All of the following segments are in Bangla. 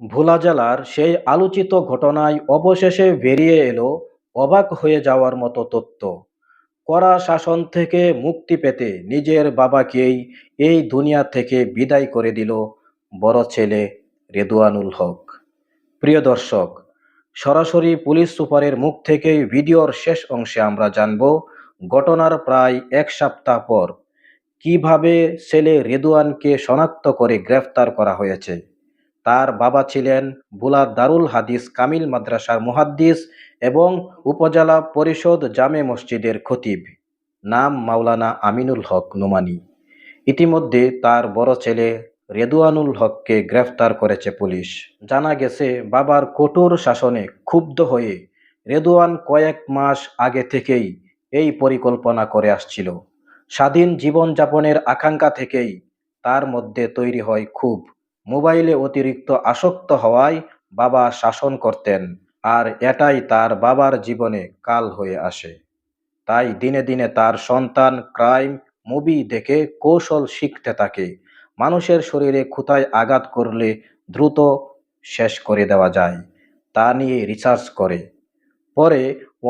ভোলা জেলার সেই আলোচিত ঘটনায় অবশেষে বেরিয়ে এলো অবাক হয়ে যাওয়ার মতো তথ্য কড়া শাসন থেকে মুক্তি পেতে নিজের বাবাকেই এই দুনিয়া থেকে বিদায় করে দিল বড় ছেলে রেদুয়ানুল হক। প্রিয় দর্শক, সরাসরি পুলিশ সুপারের মুখ থেকেই ভিডিওর শেষ অংশে আমরা জানব ঘটনার প্রায় এক সপ্তাহ পর কীভাবে ছেলে রেদুয়ানকে শনাক্ত করে গ্রেফতার করা হয়েছে। তার বাবা ছিলেন বুলা দারুল হাদিস কামিল মাদ্রাসার মুহাদ্দিস এবং উপজেলা পরিষদ জামে মসজিদের খতিব। নাম মাওলানা আমিনুল হক নোমানি। ইতিমধ্যে তার বড় ছেলে রেদুয়ানুল হককে গ্রেফতার করেছে পুলিশ। জানা গেছে, বাবার কঠোর শাসনে ক্ষুব্ধ হয়ে রেদুয়ান কয়েক মাস আগে থেকেই এই পরিকল্পনা করে আসছিল। স্বাধীন জীবনযাপনের আকাঙ্ক্ষা থেকেই তার মধ্যে তৈরি হয় ক্ষোভ। মোবাইলে অতিরিক্ত আসক্ত হওয়ায় বাবা শাসন করতেন আর এটাই তার বাবার জীবনে কাল হয়ে আসে। তাই দিনে দিনে তার সন্তান ক্রাইম মুভি দেখে কৌশল শিখতে থাকে। মানুষের শরীরে খুঁতায় আঘাত করলে দ্রুত শেষ করে দেওয়া যায়, তা নিয়ে রিসার্চ করে। পরে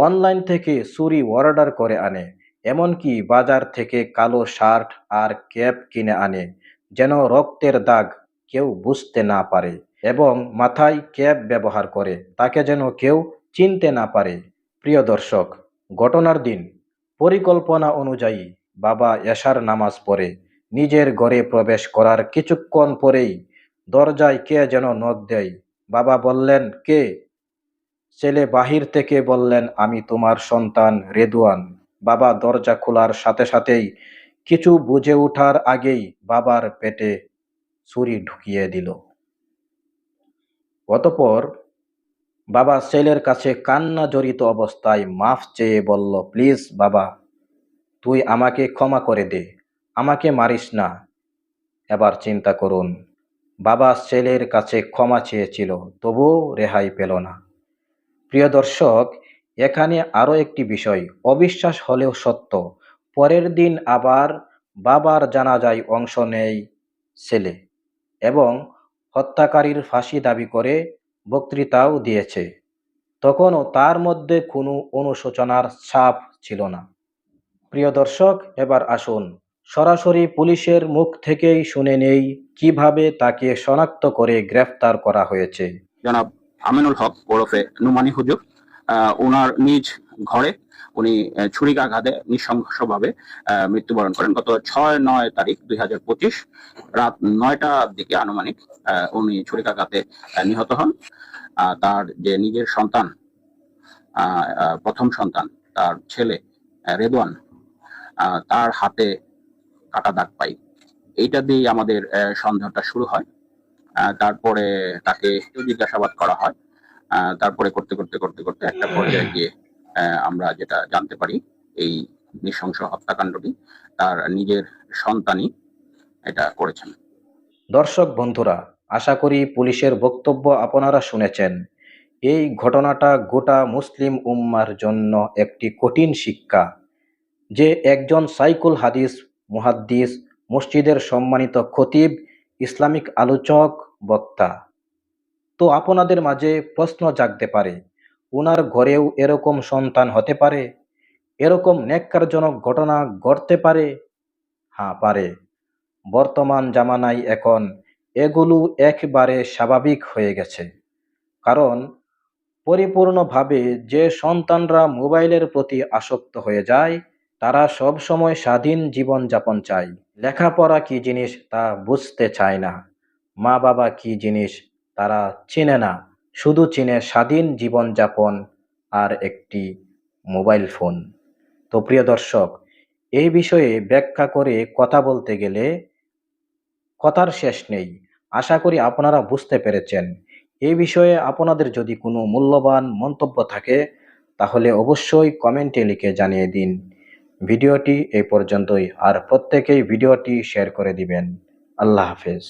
অনলাইন থেকে চুরি অর্ডার করে আনে, এমনকি বাজার থেকে কালো শার্ট আর ক্যাপ কিনে আনে, যেন রক্তের দাগ কেউ বুঝতে না পারে এবং মাথায় ক্যাপ ব্যবহার করে, তাকে যেন কেউ চিনতে না পারে। প্রিয় দর্শক, ঘটনার দিন। পরিকল্পনা অনুযায়ী বাবা এশার নামাজ পড়ে, নিজের ঘরে প্রবেশ করার কিছুক্ষণ পরেই দরজায় কে যেন নখ দেয়। বাবা বললেন, কে? ছেলে বাহির থেকে বললেন, আমি তোমার সন্তান রেদুয়ান। বাবা দরজা খোলার সাথে সাথেই কিছু বুঝে ওঠার আগেই বাবার পেটে ছুরি ঢুকিয়ে দিল। অতপর বাবা সেলের কাছে কান্না জড়িত অবস্থায় মাফ চেয়ে বলল, প্লিজ বাবা, তুই আমাকে ক্ষমা করে দে, আমাকে মারিস না। এবার চিন্তা করুন, বাবা সেলের কাছে ক্ষমা চেয়েছিল, তবুও রেহাই পেল না। প্রিয় দর্শক, এখানে আরও একটি বিষয়, অবিশ্বাস হলেও সত্য, পরের দিন আবার বাবার জানাজায় অংশ নেয় ছেলে এবং হত্যাকারীর ফাঁসি দাবি করে বক্তৃতাও দিয়েছে। তখনও তার মধ্যে কোনো অনুশোচনার ছাপ ছিল না। প্রিয় দর্শক, এবার আসুন, সরাসরি পুলিশের মুখ থেকেই শুনে নেই কীভাবে তাকে শনাক্ত করে গ্রেফতার করা হয়েছে। জনাব আমিনুল হক ওরফে নুমানি হুজুর। ওনার নিজ ঘরে উনি ছুরিকাঘাতে আহ, মৃত্যুবরণ করেন। গত ছয় নয় তারিখ দুই হাজার পঁচিশ রাত নয়টার দিকে আনুমানিক উনি ছুরিকাঘাতে নিহত হন। তার যে নিজের সন্তান প্রথম সন্তান তার ছেলে রেদওয়ান তার হাতে কাটা দাগ পাই। এইটা দিয়ে আমাদের সন্দেহটা শুরু হয়। তারপরে তাকে জিজ্ঞাসাবাদ করা হয়। তারপরে করতে করতে করতে করতে একটা পর্যায়ে গিয়ে আমরা যেটা জানতে পারি, এই নৃশংস হত্যাকাণ্ডটি তার নিজের সন্তানই এটা করেছেন। দর্শক বন্ধুরা, আশা করি পুলিশের বক্তব্য আপনারা শুনেছেন। এই ঘটনাটা গোটা মুসলিম উম্মার জন্য একটি কঠিন শিক্ষা। যে একজন সাইকুল হাদিস, মুহাদ্দিস, মসজিদের সম্মানিত খতিব, ইসলামিক আলোচক, বক্তা। তো আপনাদের মাঝে প্রশ্ন জাগতে পারে ওনার ঘরেও এরকম সন্তান হতে পারে, এরকম ন্যাক্কারজনক ঘটনা ঘটতে পারে? হ্যাঁ পারে। বর্তমান জামানায় এখন এগুলো একবারে স্বাভাবিক হয়ে গেছে। কারণ পরিপূর্ণভাবে যে সন্তানরা মোবাইলের প্রতি আসক্ত হয়ে যায়, তারা সব সময় স্বাধীন জীবনযাপন চায়। লেখাপড়া কি জিনিস তা বুঝতে চায় না। মা বাবা কি জিনিস তারা চেনে না। শুধু চিনে স্বাধীন জীবনযাপন আর একটি মোবাইল ফোন। তো প্রিয় দর্শক, এই বিষয়ে ব্যাখ্যা করে কথা বলতে গেলে কথার শেষ নেই। আশা করি আপনারা বুঝতে পেরেছেন। এই বিষয়ে আপনাদের যদি কোনো মূল্যবান মন্তব্য থাকে, তাহলে অবশ্যই কমেন্টে লিখে জানিয়ে দিন। ভিডিওটি এই পর্যন্তই। আর প্রত্যেকেই ভিডিওটি শেয়ার করে দিবেন। আল্লাহ হাফেজ।